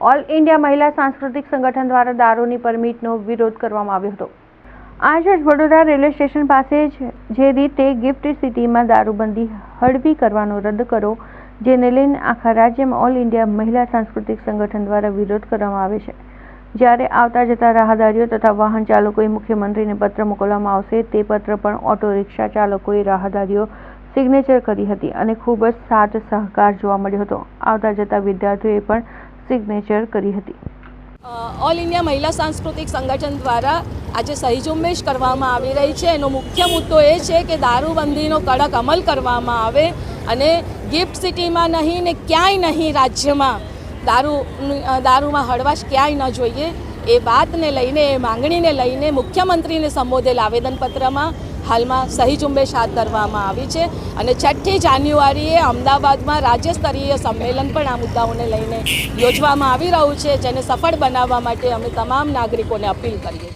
All India મહિલા સાંસ્કૃતિક સંગઠન દ્વારા દારૂની પરમિટનો વિરોધ કરવામાં આવ્યો હતો. આજ જ વડોદરા રેલવે સ્ટેશન પાસે જ જે રીતે ગિફ્ટ સિટીમાં દારૂબંધી હળવી કરવાનો રદ કરો, જેને લઈને આખા રાજ્યમાં ઓલ ઇન્ડિયા મહિલા સાંસ્કૃતિક સંગઠન દ્વારા વિરોધ કરવામાં આવે છે. જ્યારે આવતા જતા રાહદારીઓ તથા વાહન ચાલકોએ મુખ્યમંત્રીને પત્ર મોકલવામાં આવશે, તે પત્ર પણ ઓટો રિક્ષા ચાલકોએ રાહદારીઓ સિગ્નેચર કરી હતી અને ખૂબ જ સાથ સહકાર જોવા મળ્યો હતો. આવતા જતા વિદ્યાર્થીઓએ પણ સિગ્નેચર કરી હતી. ઓલ ઇન્ડિયા મહિલા સાંસ્કૃતિક સંગઠન દ્વારા આજે સહી ઝુંબેશ કરવામાં આવી રહી છે. એનો મુખ્ય મુદ્દો એ છે કે દારૂબંધીનો કડક અમલ કરવામાં આવે અને ગિફ્ટ સિટીમાં નહીં ને ક્યાંય નહીં રાજ્યમાં દારૂ દારૂમાં હળવાશ ક્યાંય ન જોઈએ એ વાતને લઈને, એ માંગણીને લઈને મુખ્યમંત્રીને સંબોધેલ આવેદનપત્રમાં હાલમાં સહી ઝુંબેશ હાથ ધરવામાં આવી છે અને છઠ્ઠી જાન્યુઆરીએ અમદાવાદમાં રાજ્ય સ્તરીય સંમેલન પણ આ મુદ્દાઓને લઈને યોજવામાં આવી રહ્યું છે, જેને સફળ બનાવવા માટે અમે તમામ નાગરિકોને અપીલ કરીએ